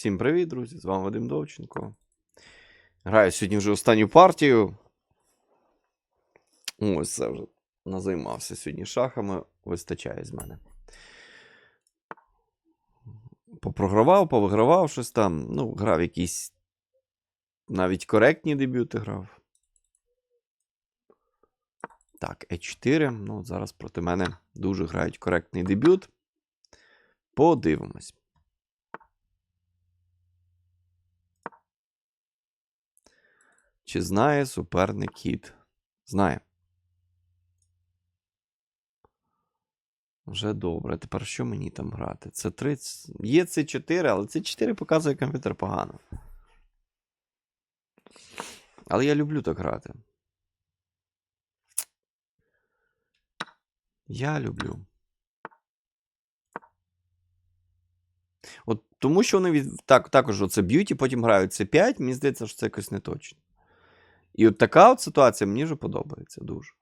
Всім привіт, друзі! З вами Вадим Довченко. Граю сьогодні вже останню партію. Ось це вже назаймався сьогодні шахами. Вистачає з мене. Попрогравав, повигравав щось там. Ну, грав якісь навіть коректні дебюти грав. Так, Е4. Ну, зараз проти мене дуже грають коректний дебют. Подивимось. Чи знає суперник хід? Знає. Вже добре. Тепер що мені там грати? Це 3. Є це 4, але це 4 показує комп'ютер погано. Але я люблю так грати. Я люблю. От тому що вони від... так, також оце б'ють і потім грають це 5, мені здається, що це якось не точно. І от така от ситуація мені вже подобається дуже.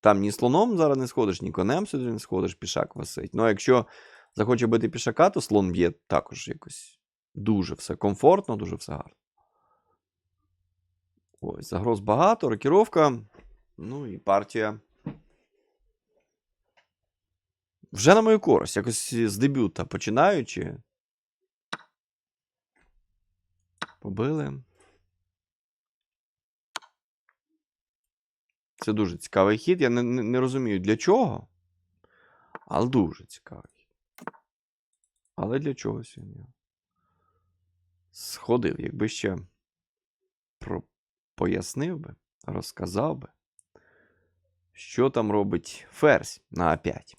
Там ні слоном зараз не сходиш, ні конем сюди не сходиш, пішак висить. Ну, а якщо захоче бити пішака, то слон б'є також якось дуже все комфортно, дуже все гарно. Ось, загроз багато, рокіровка. Ну і партія. Вже на мою користь, якось з дебюта починаючи. Побили. Це дуже цікавий хід. Я не, не, не розумію для чого. Але дуже цікавий. Але для чогось він сходив. Якби ще про... пояснив би, розказав би, що там робить ферзь на А5.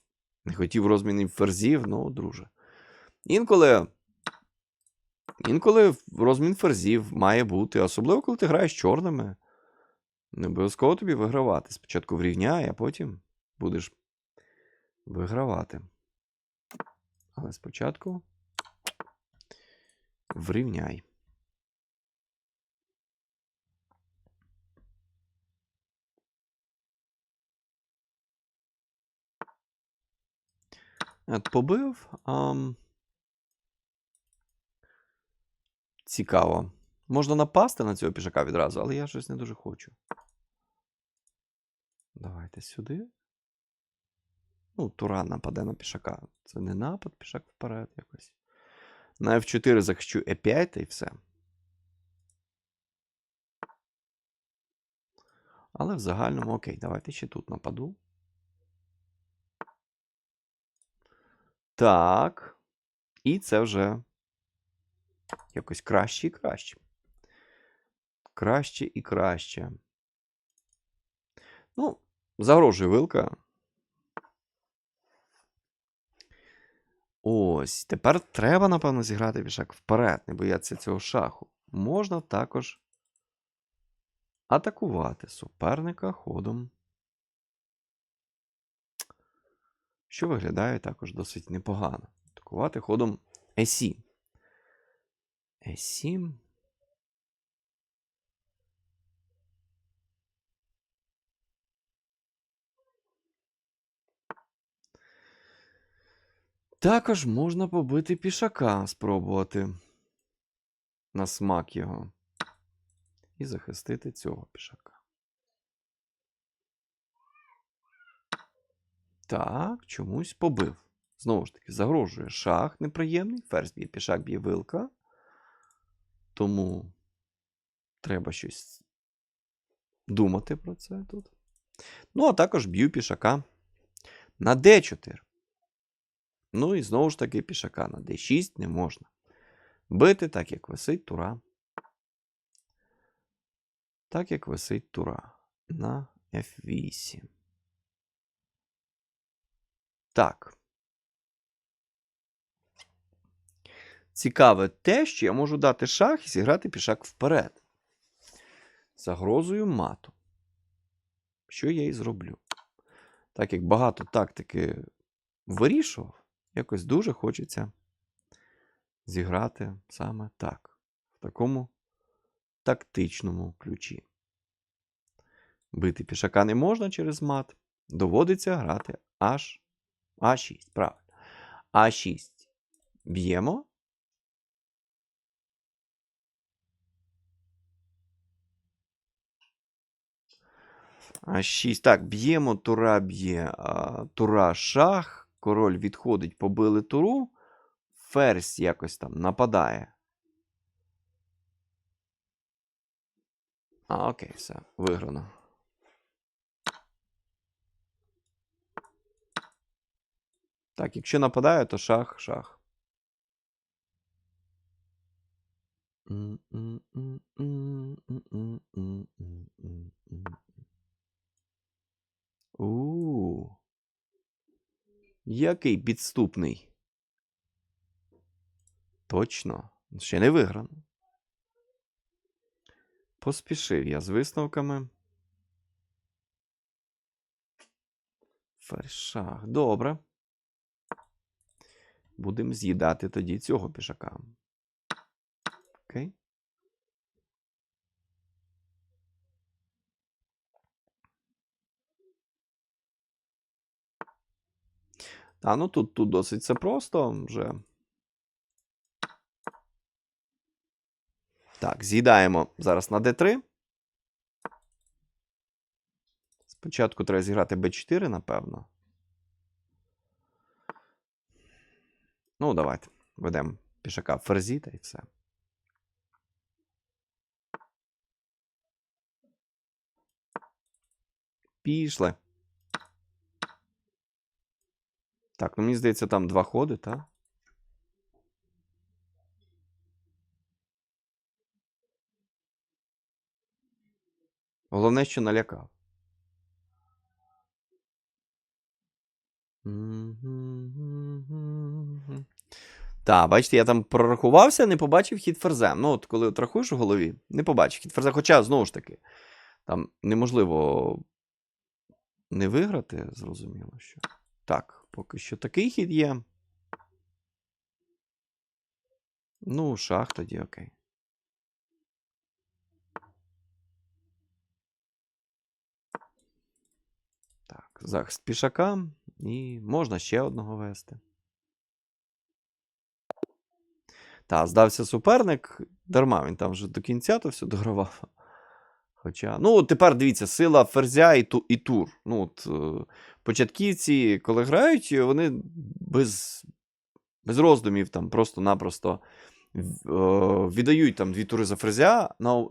Не хотів розмінів ферзів, ну, друже. Інколи. Інколи розмін ферзів має бути, особливо коли ти граєш чорними. Не обов'язково тобі вигравати. Спочатку врівняй, а потім будеш вигравати. Але спочатку врівняй. От побив. Ам... Цікаво. Можна напасти на цього пішака відразу, але я щось не дуже хочу. Давайте сюди. Ну, Туран нападе на пішака. Це не напад, пішак вперед якось. На F4 захищу E5 та і все. Але в загальному окей, давайте ще тут нападу. Так. І це вже якось краще і краще. Краще і краще. Ну, загрожує вилка. Ось. Тепер треба, напевно, зіграти пішак вперед, не боятися цього шаху. Можна також атакувати суперника ходом. Що виглядає також досить непогано. Атакувати ходом E7. E7. Також можна побити пішака, спробувати на смак його. І захистити цього пішака. Так, чомусь побив. Знову ж таки, загрожує шах неприємний. Ферзь б'є, пішак б'є вилка. Тому треба щось думати про це тут. Ну, а також б'ю пішака на d4. Ну і знову ж таки пішака на d6 не можна. Бити так, як висить тура. Так, як висить тура на f8. Так. Цікаве те, що я можу дати шах і зіграти пішак вперед. Загрозою мату. Що я і зроблю. Так як багато тактики вирішував, Якось дуже хочеться зіграти саме так, в такому тактичному ключі. Бити пішака не можна через мат. Доводиться грати аж А6. Правильно. А6. Б'ємо. А6. Так, б'ємо, тура б'є тура шах. Король відходить, побили туру. Ферзь якось там нападає. А, окей, все, виграно. Так, якщо нападає, то шах, шах. У. Який підступний. Точно. Ще не виграно. Поспішив я з висновками. Фершах. Добре. Будемо з'їдати тоді цього пішака. Окей. Та, ну тут, тут досить все просто вже. Так, з'їдаємо зараз на d3. Спочатку треба зіграти b4, напевно. Ну, давайте. Ведемо пішака ферзі та і все. Пішли. Так, ну мені здається, там два ходи, так? Головне, що налякав. Так, бачите, я там прорахувався, не побачив хід ферзем. Ну, от коли от рахуєш у голові, не побачив хід ферзем. Хоча, знову ж таки, там неможливо не виграти, зрозуміло, що. Так, поки що такий хід є. Ну, шах тоді, окей. Так, захист пішака. І можна ще одного вести. Та, здався суперник. Дарма він там вже до кінця то все догравав. Хоча, ну, тепер дивіться, сила ферзя і, ту, і тур. Ну, от, е, початківці, коли грають, вони без, без роздумів там просто-напросто е, віддають там дві тури за ферзя. На...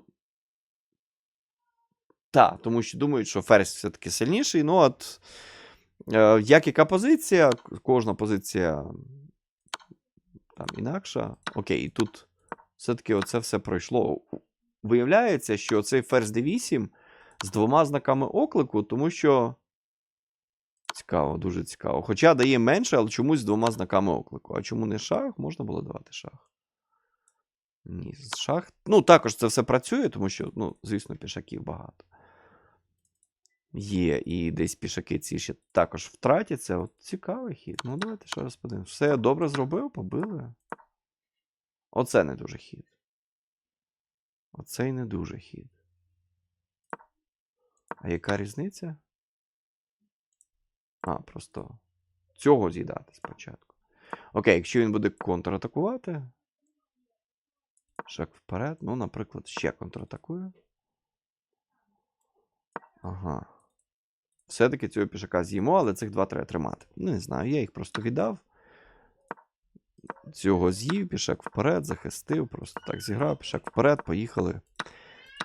Так, тому що думають, що ферзь все-таки сильніший. Ну, от, е, як яка позиція, кожна позиція там інакша. Окей, тут все-таки оце все пройшло. Виявляється, що цей ферзь d8 з двома знаками оклику, тому що. Цікаво, дуже цікаво. Хоча дає менше, але чомусь з двома знаками оклику. А чому не шах? Можна було давати шах. Ні, шах. Ну, також це все працює, тому що, ну, звісно, пішаків багато. Є, і десь пішаки ці ще також втратяться. От цікавий хід. Ну, давайте ще раз подивимось. Все добре зробив, побили. Оце не дуже хід. Оцей не дуже хід. А яка різниця? А, просто цього з'їдати спочатку. Окей, якщо він буде контратакувати. Шаг вперед. Ну, наприклад, ще контратакує. Ага. Все-таки цього пішака з'їмо, але цих два треба тримати. Ну, не знаю, я їх просто віддав. Цього з'їв, пішак вперед, захистив, просто так зіграв, пішак вперед, поїхали.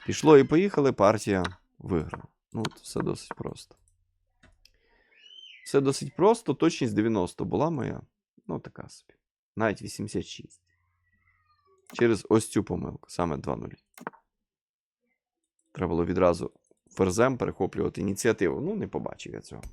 Пішло і поїхали, партія виграла. Ну, все досить просто. Все досить просто. Точність 90 була моя. Ну, така собі. Навіть 86. Через ось цю помилку, саме 2-0. Треба було відразу ферзем перехоплювати ініціативу. Ну, не побачив я цього.